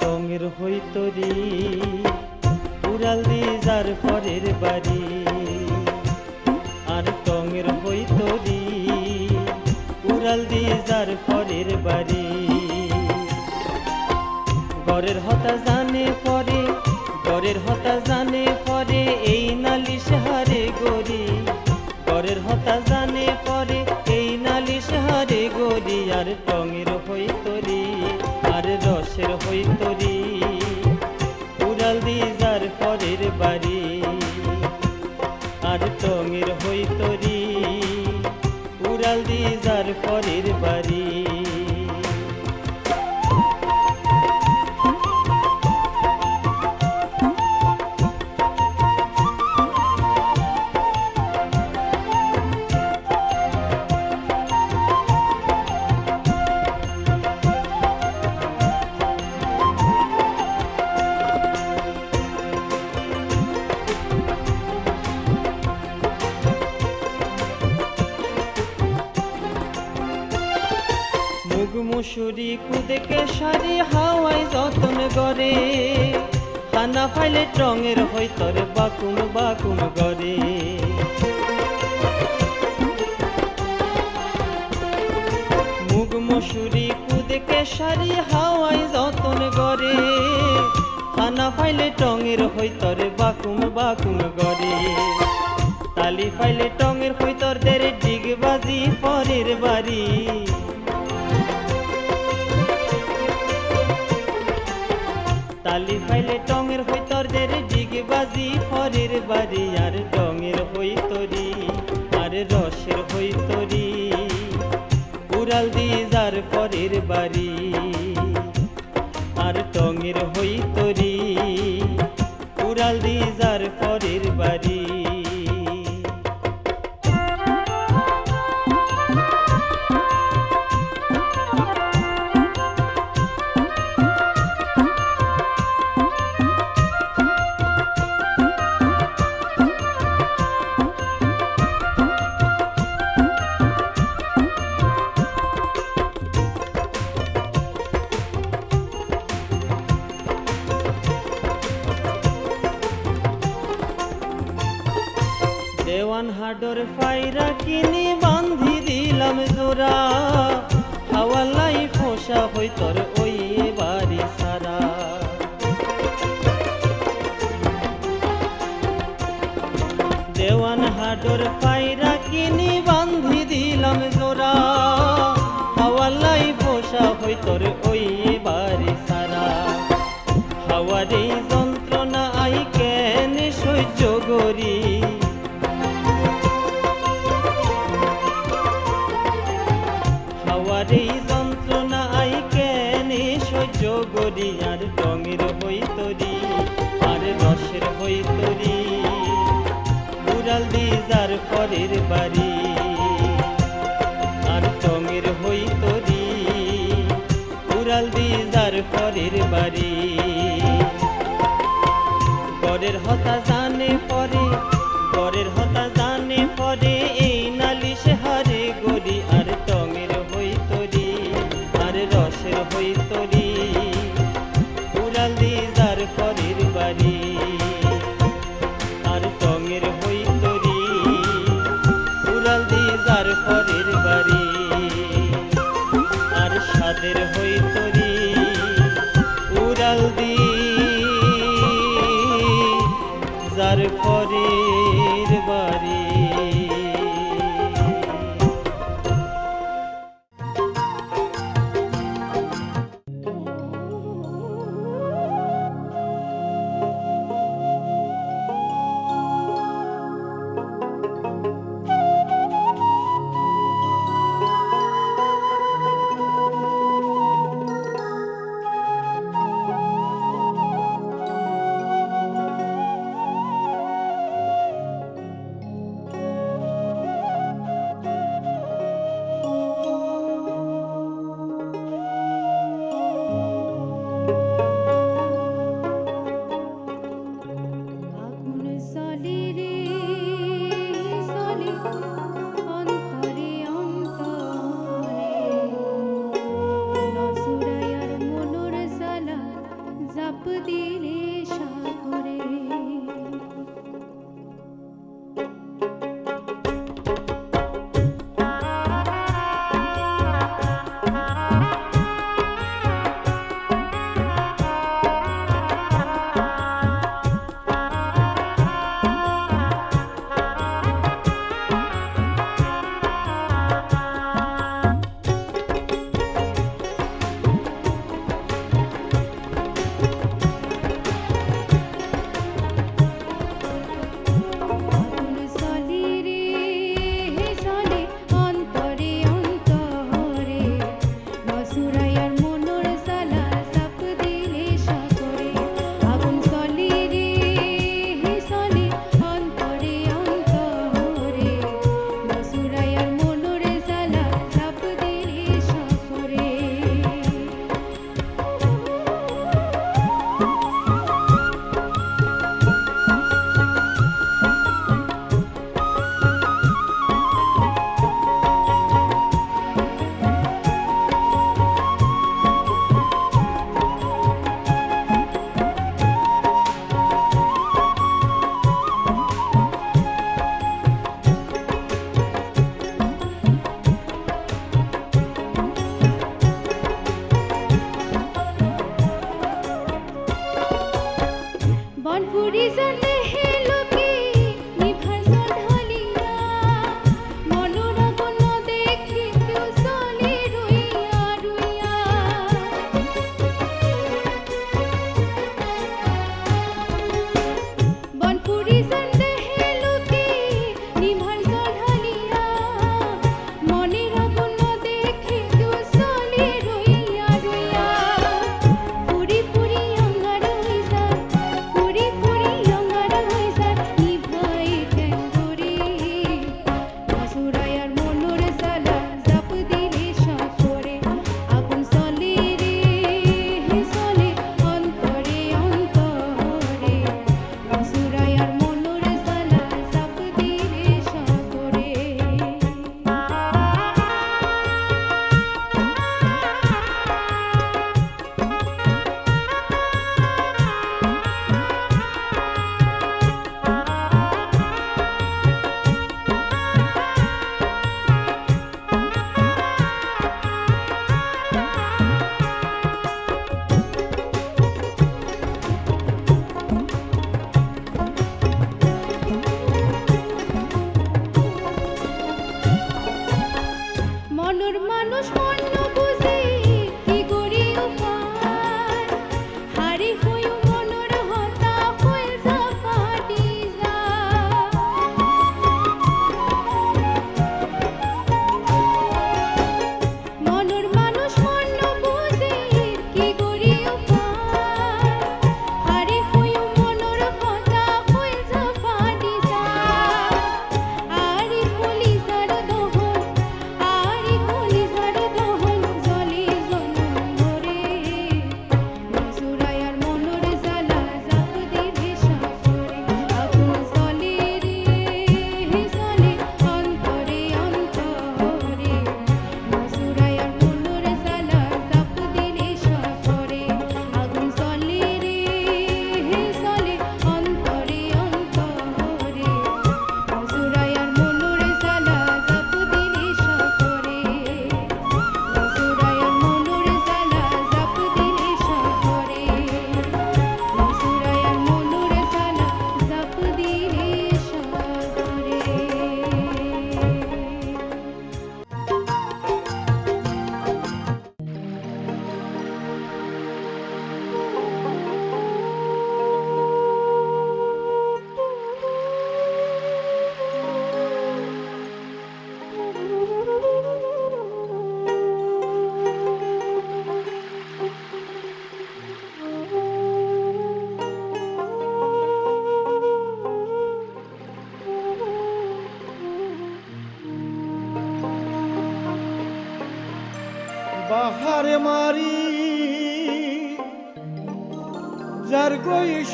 টঙের হইতরি উড়াল দি যার পরের বাড়ি। আর টঙের হইতরি উড়াল দি যার পরের বাড়ি। ঘরের হতা জানে পরে, ঘরের হতা জানে পরে, এই নালি সাহারে গরি ঘরের হতা জানে পরে, এই নালি সাহারে গরি আর টং ফাইলে টঙের হইতরে বাকুন বাকুন গরে মুগ মুসুরি কুদেকে সারি হাওয়াই যতন গরে হানা ফাইলে টঙের হইতরে বাকুন বাকুন গরে তালি ফাইলে টঙের হইতর দেরে ডিগবাজি পরের বাড়ি। বাজি ফরের বাড়ি, আর টঙের হইতরি আর রসের হইতরি উড়াল দিয়ে যার পরের বাড়ি, আর টঙের হইতরি দেওয়ান হাডর ফাইরা কিনি বান্ধি দিলাম জোড়া। হাওয়ালাই ফোসা হইতর ওই সহ্য আর রঙের হই তরি, আর রসের হইতরি উড়াল দি যার পরের বাড়ি, আর টঙের হইতরি উড়াল দি পরের বাড়ি, পরের হতা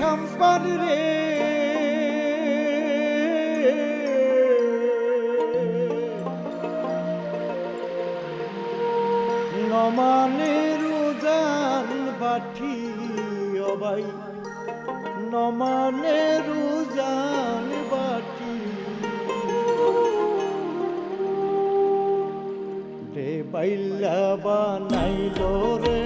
সম্পদ রে। নমানে রোজান বাঠি অবাই। নমানে রোজান বাঠি দে বাইলা বানাইল রে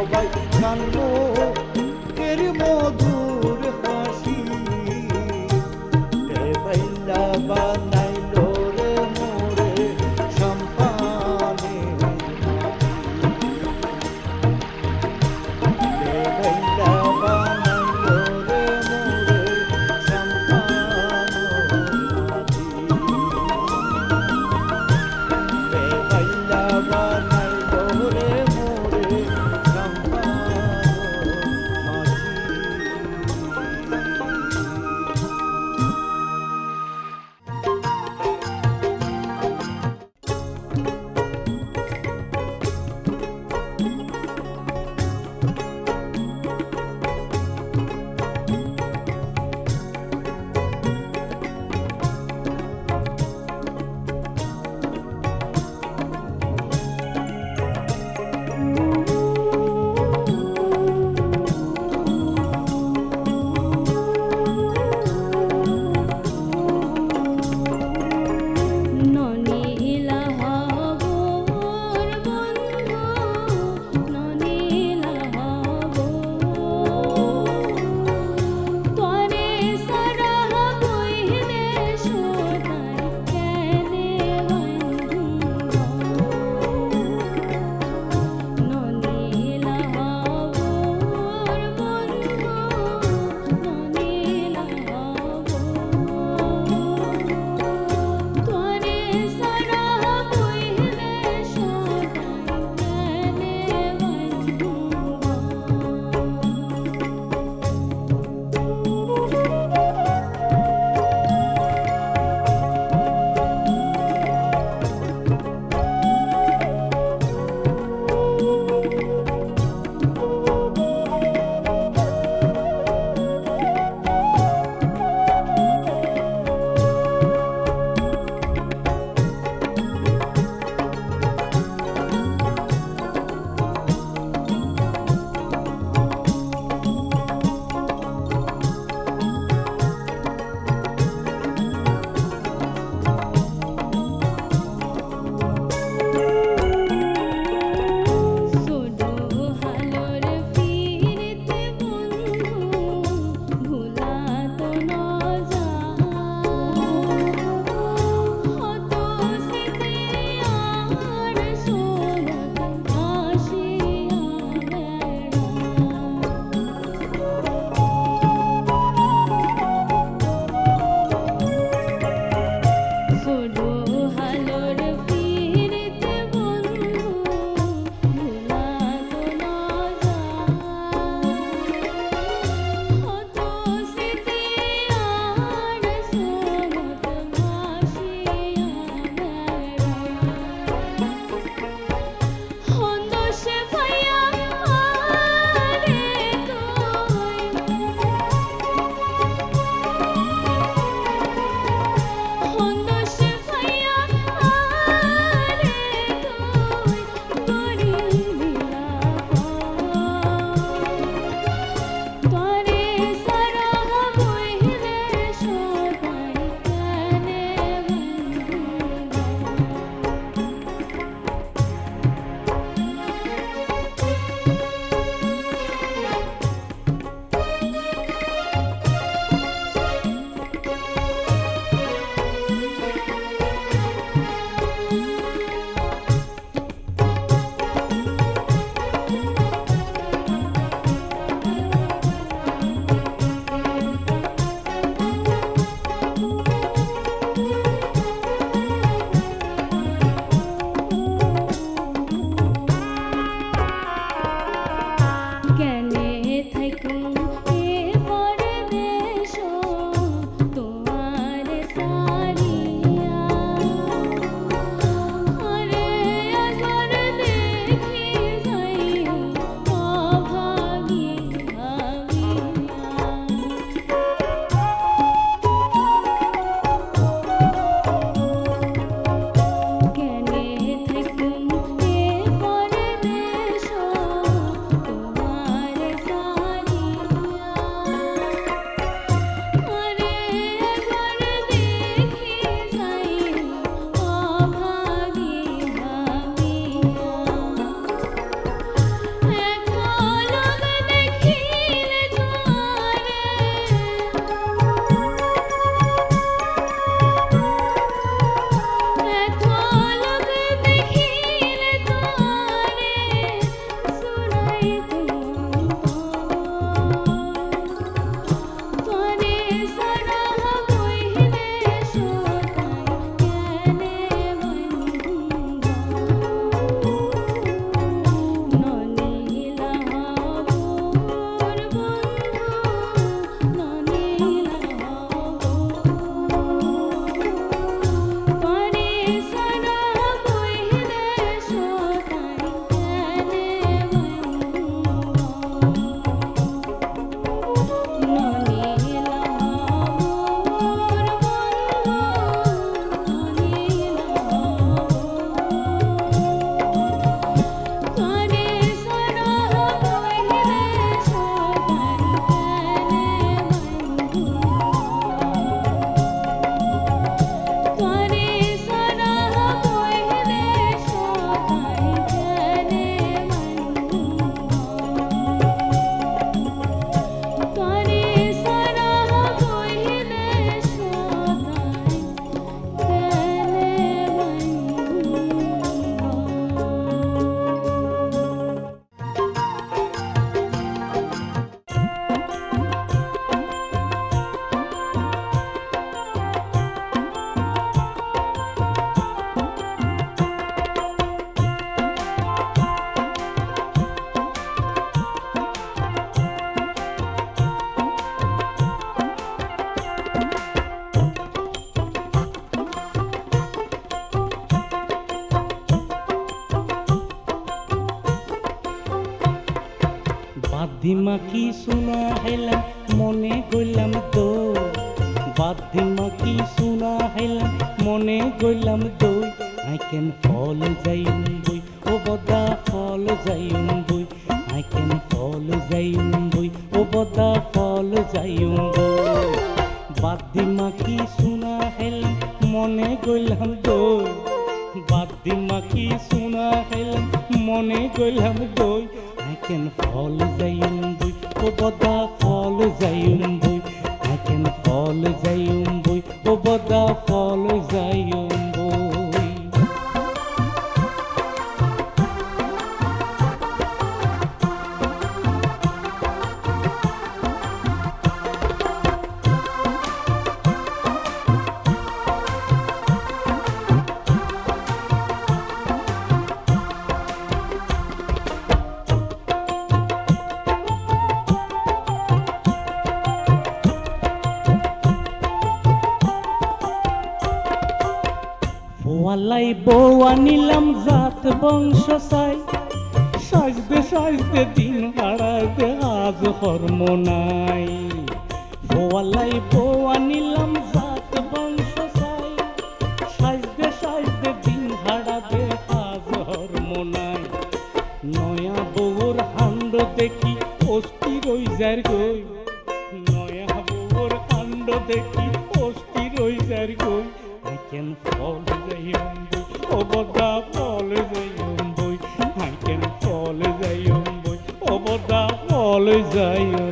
সবাই কানবো মাখি সোনা হেলাম, মনে করলাম তো। বাদ মাখি সোনা হেলাম, মনে করলাম তো। I can for the following. বাড়তে দিন হাড়াতে আজ হরমোনায় নয়া বউর হান্ড দেখি অস্থি রই যার গই নয়া বউর হান্ড দেখি অস্থি রই যার গই আই ক্যান ফল যাই অবদা ফল যাই বই আই ক্যান ফল যাই বই অবদা ফল যাই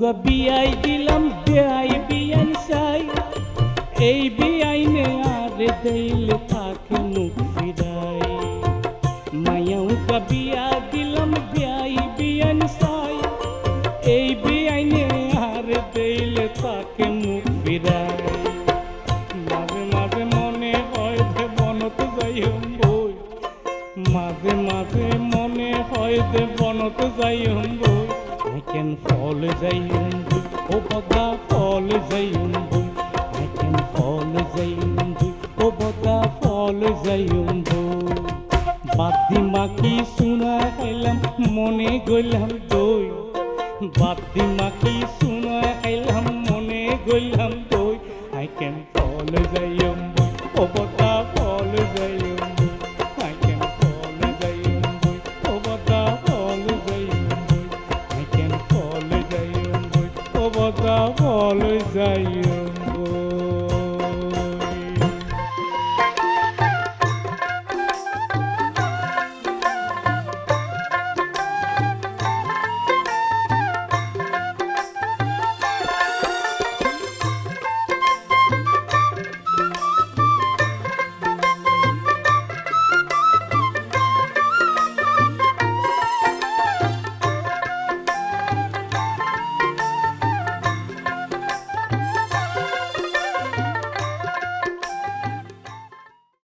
গা বিয়াই দিলাম বিয়াই বিয়ান সাই এই বিয়াইনে আর দেইলে fall যাই বই ও বদা ফল যাই বই I can fall যাই বই ও বদা ফল যাই বই বাদি মাকি শুনা খাইলাম মনে গইলাম দই। বাদি মাকি শুনা খাইলাম মনে গইলাম দই। আই ক্যান ফল যাইম ও বতা Israel.